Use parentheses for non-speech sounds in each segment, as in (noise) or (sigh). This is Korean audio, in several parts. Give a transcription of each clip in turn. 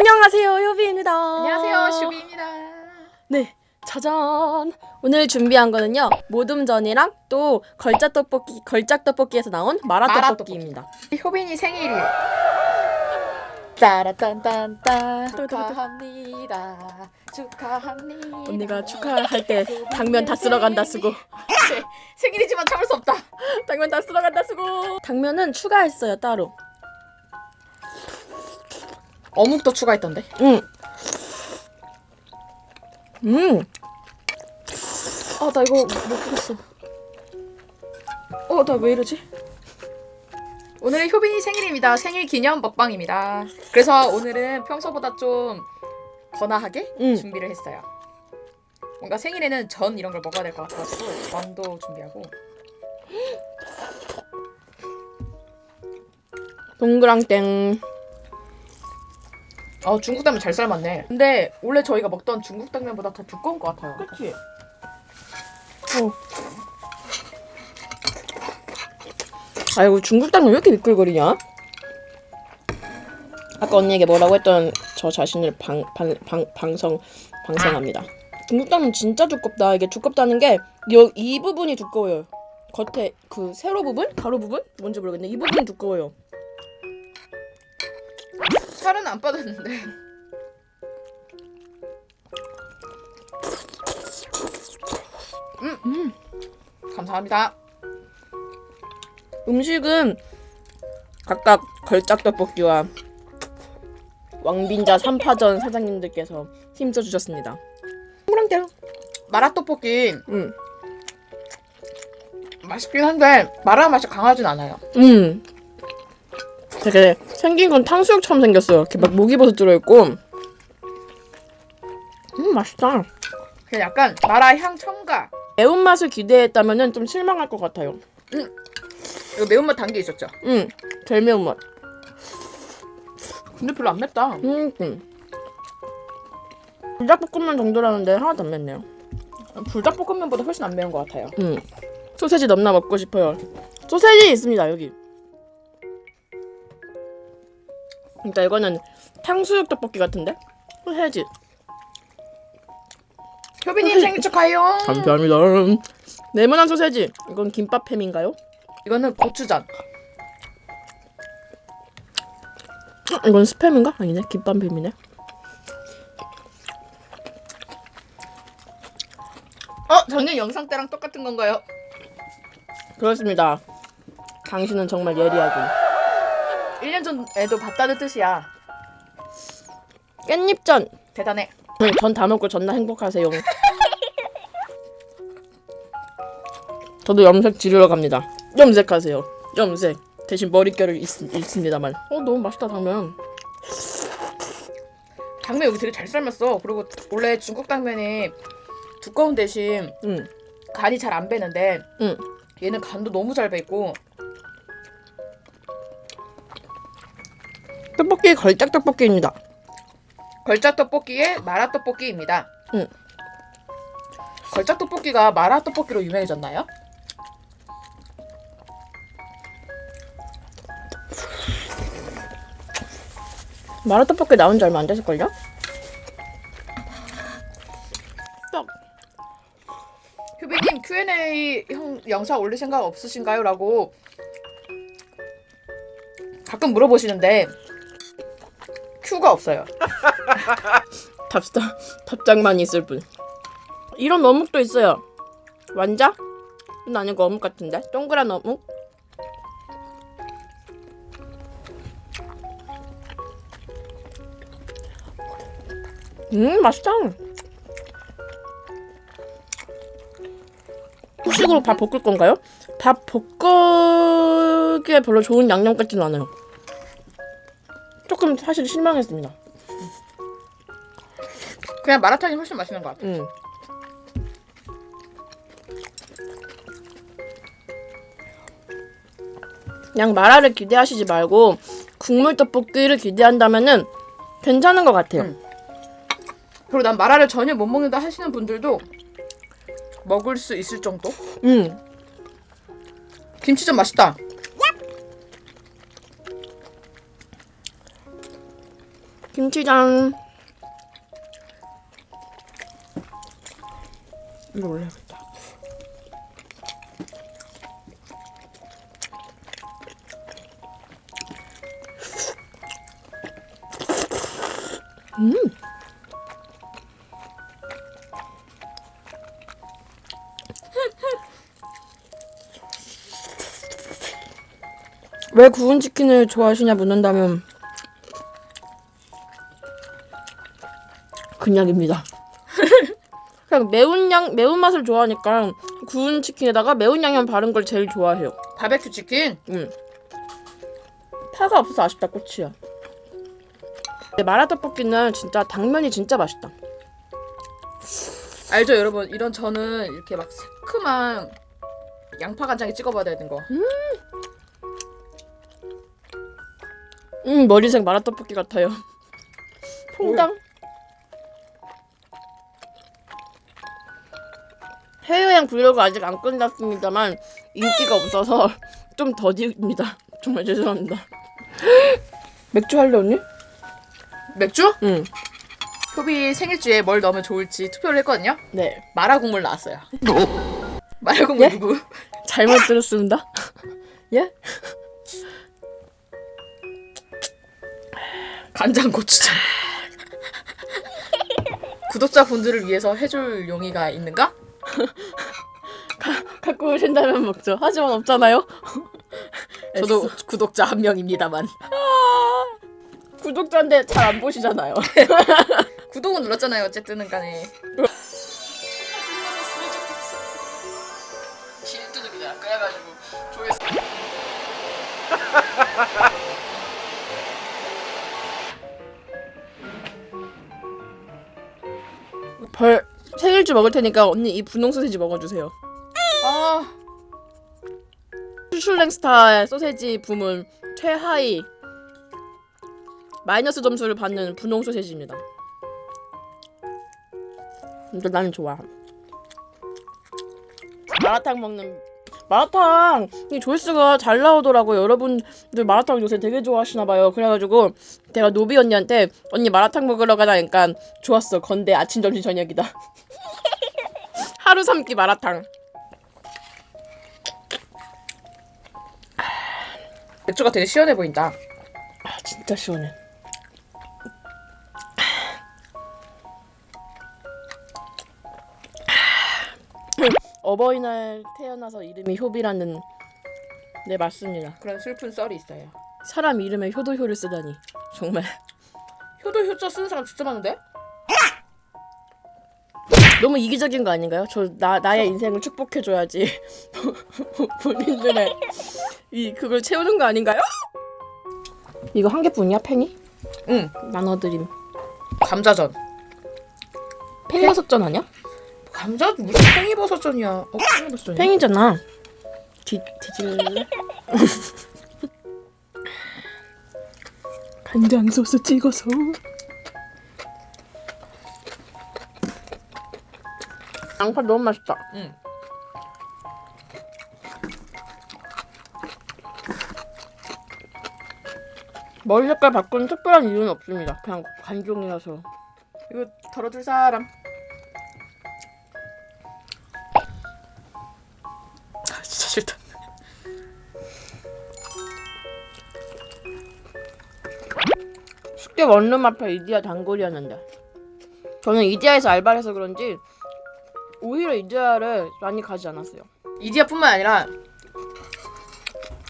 안녕하세요, 요비입니다. 안녕하세요, 슈비입니다. 네, 짜잔. 오늘 준비한 거는요, 모듬전이랑 또 걸작 떡볶이, 걸작 떡볶이에서 나온 마라 마라 떡볶이입니다. 효빈이 생일. 따라딴딴딴 또, 또, 또. 축하합니다. 축하합니다. 언니가 축하할 때 당면 다 쓸어간다 쓰고, (laughs) 네, 생일이지만 참을 수 없다. 당면 다 쓸어간다 쓰고. 당면은 추가했어요 따로. 어묵도 추가했던데. 응. 음, 아, 나 이거 못 보겠어. 어, 나 왜 이러지? 오늘은 효빈이 생일입니다. 생일 기념 먹방입니다. 그래서 오늘은 평소보다 좀 번화하게 음. 준비를 했어요. 뭔가 생일에는 전 이런 걸 먹어야 될 것 같아가지고 전도 준비하고 동그랑땡. 어 중국 당면 잘 삶았네. 근데 원래 저희가 먹던 중국 당면보다 더 두꺼운 것 같아요. 그치? 어. 아이고 중국 당면 왜 이렇게 미끌거리냐? 아까 언니에게 뭐라고 했던 저 자신을 방, 방, 방, 방성 방생합니다. 중국 당면 진짜 두껍다. 이게 두껍다는 게이 부분이 두꺼워요. 겉에 그 세로 부분, 가로 부분 뭔지 모르겠는데 이 부분이 두꺼워요. 살은 안 빠졌는데. 음, 음. 감사합니다. 음식은 각각 걸작 떡볶이와 왕빈자 3파전 사장님들께서 힘써 주셨습니다. 동그랑땡. 마라 떡볶이 음. 맛있긴 한데 마라 맛이 강하진 않아요. 음. 되게 생긴 건 탕수육처럼 생겼어요. 이렇게 막 목이버섯 들어있고. 음, 맛있다. 약간 마라 향 첨가. 매운맛을 기대했다면 좀 실망할 것 같아요. 이거 매운맛 단 게 있었죠. 음, 제일 매운맛. 근데 별로 안 맵다. 음, 음. 불닭볶음면 정도라는데 하나도 안 맵네요. 불닭볶음면보다 훨씬 안 매운 것 같아요. 음. 소세지 넘나 먹고 싶어요. 소세지 있습니다, 여기. 그러니까 이거는 탕수육 떡볶이 같은데? 소세지. 효빈님 생일 축하해요. 감사합니다. 네모난 소세지. 이건 김밥햄인가요? 이거는 고추전. 어, 이건 스팸인가? 아니네, 김밥햄이네. 어, 작년 영상 때랑 똑같은 건가요? 그렇습니다. 당신은 정말 예리하군. 1년 전에도 봤다는 뜻이야. 깻잎전. 대단해. 전다 먹고 전나 행복하세요. (laughs) 저도 염색 지르러 갑니다. 염색하세요. 염색. 대신 머릿결을 잃, 잃습니다만. 어 너무 맛있다 당면. 당면 여기 되게 잘 삶았어. 그리고 원래 중국 당면이 두꺼운 대신 응. 간이 잘 안 배는데 응. 얘는 간도 너무 잘 배있고 떡볶이 걸작 떡볶이입니다. 걸작 떡볶이의 마라 떡볶이입니다. 응. 걸작 떡볶이가 마라 떡볶이로 유명해졌나요? 마라 떡볶이 나온 지 얼마 안 됐을걸요? 떡. 휴비님 Q&A 형 영상 올릴 생각 없으신가요? 라고 가끔 물어보시는데 큐가 없어요. (laughs) 답장 답장만 있을 뿐. 이런 어묵도 있어요. 완자? 는 아니고 어묵 같은데 동그란 어묵? 음 맛있다. 후식으로 밥 볶을 건가요? 밥 볶기에 별로 좋은 양념 같지는 않아요. 조금 사실 실망했습니다. 그냥 마라탕이 훨씬 맛있는 것 같아. 음. 그냥 마라를 기대하시지 말고 국물 떡볶이를 기대한다면은 괜찮은 것 같아요. 음. 그리고 난 마라를 전혀 못 먹는다 하시는 분들도 먹을 수 있을 정도? 음. 김치전 맛있다. 김치장. 이거 올려야겠다. 음. 왜 구운 치킨을 좋아하시냐 묻는다면 그냥입니다. (laughs) 그냥 매운 양 매운 맛을 좋아하니까 구운 치킨에다가 매운 양념 바른 걸 제일 좋아해요. 바베큐 치킨. 응. 파가 없어서 아쉽다. 근데 마라 떡볶이는 진짜 당면이 진짜 맛있다. 알죠 여러분 이런 저는 이렇게 막 새큼한 양파 간장에 찍어봐야 되는 거. 음 머리색 마라 떡볶이 같아요. (laughs) 퐁당. 해외여행 브이로그 아직 안 끝났습니다만 인기가 없어서 (laughs) 좀 더디입니다. 정말 죄송합니다. 맥주 할래 언니? 맥주? 응. 효비 생일주에 뭘 넣으면 좋을지 투표를 했거든요. 네. 마라 국물 나왔어요. 마라 국물 예? 누구? (laughs) 잘못 들었습니다. (laughs) 예? 간장 고추장. 구독자 분들을 위해서 해줄 용의가 있는가? 갖고 오신다면 먹죠. 하지만 없잖아요. (laughs) 저도 구독자 한 명입니다만. 구독자인데 잘 안 보시잖아요. (laughs) 구독은 눌렀잖아요. 어쨌든 간에. 진뚜드기다. 그래가지고 조회수. 벌 생일주 먹을 테니까 언니 이 분홍 소세지 먹어주세요. 아 슈슐랭스타의 소세지 부문 최하위 마이너스 점수를 받는 분홍 소세지입니다. 근데 나는 좋아. 마라탕 먹는 마라탕 이 조회수가 잘 나오더라고 요 여러분들 마라탕 요새 되게 좋아하시나 봐요. 그래가지고 내가 노비 언니한테 언니 마라탕 먹으러 가자니까 좋았어. 건대 아침 점심 저녁이다. (laughs) 하루 삼기 마라탕. 맥주가 되게 시원해 보인다. 아 진짜 시원해. 어버이날 태어나서 이름이 효비라는 네 맞습니다. 그런 슬픈 썰이 있어요. 사람 이름에 효도효를 쓰다니 정말 효도 효자 쓰는 사람 진짜 많은데? 너무 이기적인 거 아닌가요? 저 나 나의 인생을 축복해줘야지 (laughs) 본인들의 이 그걸 채우는 거 아닌가요? 이거 한 개뿐이야 팽이? 응. 나눠드림. 감자전. 팽이버섯전 아니야? 감자 무슨 팽이버섯전이야. 어 팽이버섯전이야. 팽이잖아. 뒤 뒤질래? (laughs) 간장 소스 찍어서. 양파 너무 맛있다. 응. 머리 색깔 바꾸는 특별한 이유는 없습니다. 그냥 간종이라서. 이거 덜어줄 사람. 아, 진짜 싫다. 쉽게 원룸 앞에 이디야 단골이었는데. 저는 이디야에서 알바를 해서 그런지 오히려 이디야를 많이 가지 않았어요. 이디야뿐만 아니라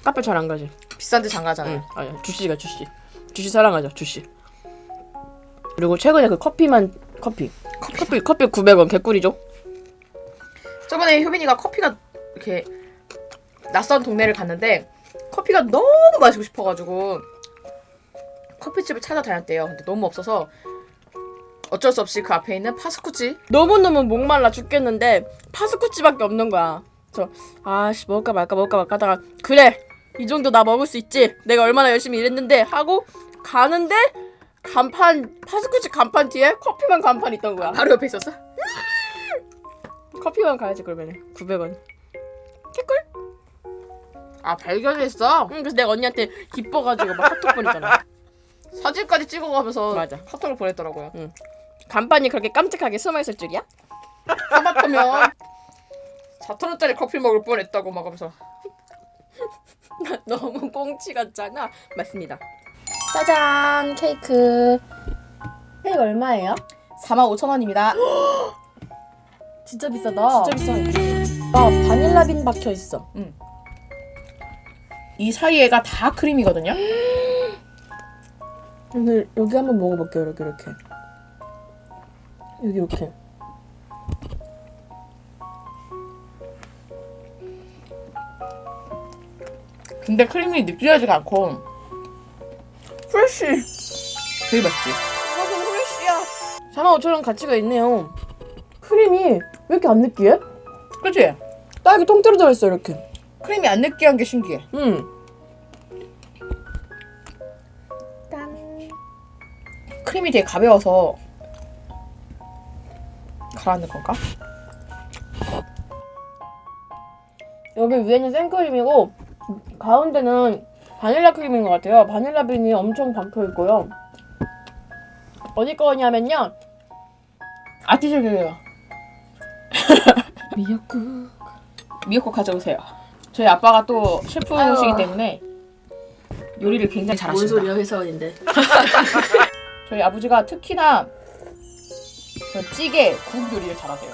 카페 잘 안 가지. 비싼 데 장가잖아요. 응, 아니 주씨가 주씨. 주씨 사랑하죠, 주씨. 그리고 최근에 그 커피만 커피. 커피 커피 900원 개꿀이죠. 저번에 효빈이가 커피가 이렇게 낯선 동네를 갔는데 커피가 너무 마시고 싶어가지고 커피집을 찾아다녔대요. 근데 너무 없어서 어쩔 수 없이 그 앞에 있는 파스쿠치 너무너무 목말라 죽겠는데 파스쿠치밖에 없는 거야. 저 아씨 먹을까 말까 먹을까 말까 하다가 그래 이 정도 나 먹을 수 있지. 내가 얼마나 열심히 일했는데 하고 가는데 간판 파스쿠치 간판 뒤에 커피만 간판 있던 거야. 바로 옆에 있었어. 커피만 가야지 그러면 900원. 개꿀. 아 발견했어. 응 그래서 내가 언니한테 기뻐가지고 막 카톡 보냈잖아. (laughs) 사진까지 찍어가면서 맞아. 카톡을 보냈더라고요. 간판이 그렇게 깜찍하게 숨어 있을 줄이야? 하마터면 4천 원짜리 커피 먹을 뻔했다고 막 하면서 (laughs) 너무 꽁치 같잖아. 맞습니다. 짜잔 케이크. 케이크 얼마예요? 4만 5천 원입니다. (gasps) 진짜 비싸다. 진짜 비싸. 아 바닐라 빈 박혀 있어. 이 사이에가 다 크림이거든요. (gasps) 여기 여기 한번 먹어볼게요. 이렇게 이렇게. 여기 이렇게. 근데 크림이 느끼하지가 않고 프레쉬. 되게 맛있지. 프레쉬야. 45,000원 가치가 있네요. 크림이 왜 이렇게 안 느끼해? 그치? 딸기 통째로 들어있어 이렇게. 크림이 안 느끼한 게 신기해. 응. 짠. 크림이 되게 가벼워서 가라앉는 건가? 여기 위에는 생크림이고 가운데는 바닐라 크림인 것 같아요. 바닐라 빈이 엄청 박혀 있고요. 어디 거냐면요. 아티즈게요. (laughs) 미역국. 미역국 가져오세요. 저희 아빠가 또 셰프시기. 때문에 요리를 굉장히 잘하신다. 회사원인데. (laughs) 저희 아버지가 특히나 그 찌개, 국 요리를 잘하세요.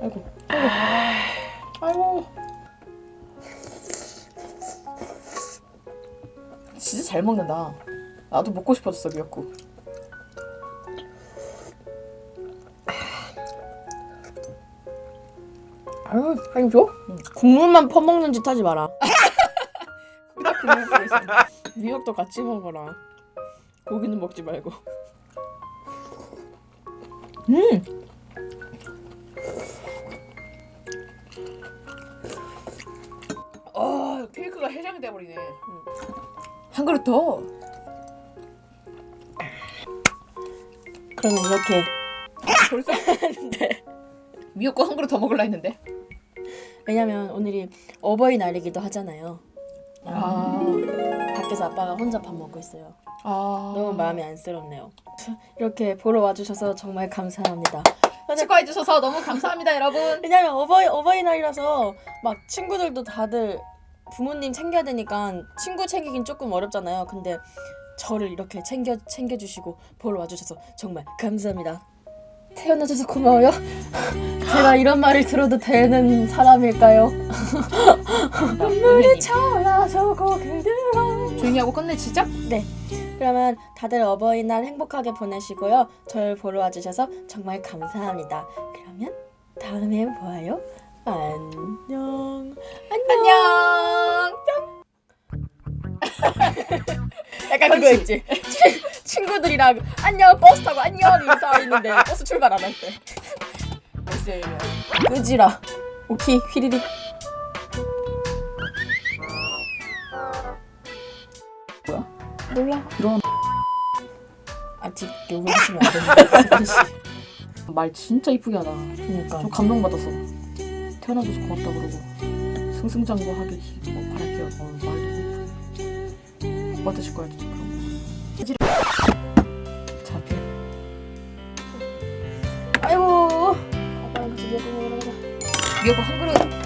아이고, 아이고, 아이고. 진짜 잘 먹는다. 나도 먹고 싶어졌어 미역국. 아유, 아니 줘? 국물만 퍼먹는 짓 하지 마라. (laughs) (laughs) 미역도 같이 먹어라. 고기는 먹지 말고. 음. 아 케이크가 해장이 돼버리네. 한 그릇 더. 그러면 이렇게 벌써? (laughs) 미역국 한 그릇 더 먹을라 했는데. 왜냐면 오늘이 어버이날이기도 하잖아요. 아. 밖에서 아빠가 혼자 밥 먹고 있어요. 아. 너무 마음이 안쓰럽네요. 이렇게 보러 와주셔서 정말 감사합니다. 축하해 주셔서 너무 감사합니다, 여러분. (laughs) 왜냐면 어버이 어버이날이라서 막 친구들도 다들 부모님 챙겨야 되니까 친구 챙기긴 조금 어렵잖아요. 근데 저를 이렇게 챙겨 챙겨 주시고 보러 와주셔서 정말 감사합니다. 태어나줘서 고마워요. 제가 이런 말을 들어도 되는 사람일까요? 눈물이 차올라서 고개를 들어. 조용히 하고 끝내치자. 네. 그러면 다들 어버이날 행복하게 보내시고요. 저를 보러 와주셔서 정말 감사합니다. 그러면 다음에 보아요. 안녕. 안녕. (laughs) 약간 그거 있지. 친구들이랑 안녕 버스 타고 안녕 인사했는데 버스 출발 안할 때. 끄지라. 오케이 휘리릭. 뭐야? 몰라. 이런 아직 녹음하시면 안. 씨. (laughs) 말 진짜 이쁘게 하다. 그러니까. 좀 감동받았어. 태어나줘서 고맙다 그러고 승승장구하게 뭐 바랄게요. 어, 말도 이쁘게. 오빠 드실 거야, 진짜 아이고. 아빠랑 같이 미역국 먹으러 가자. 미역국 한 그릇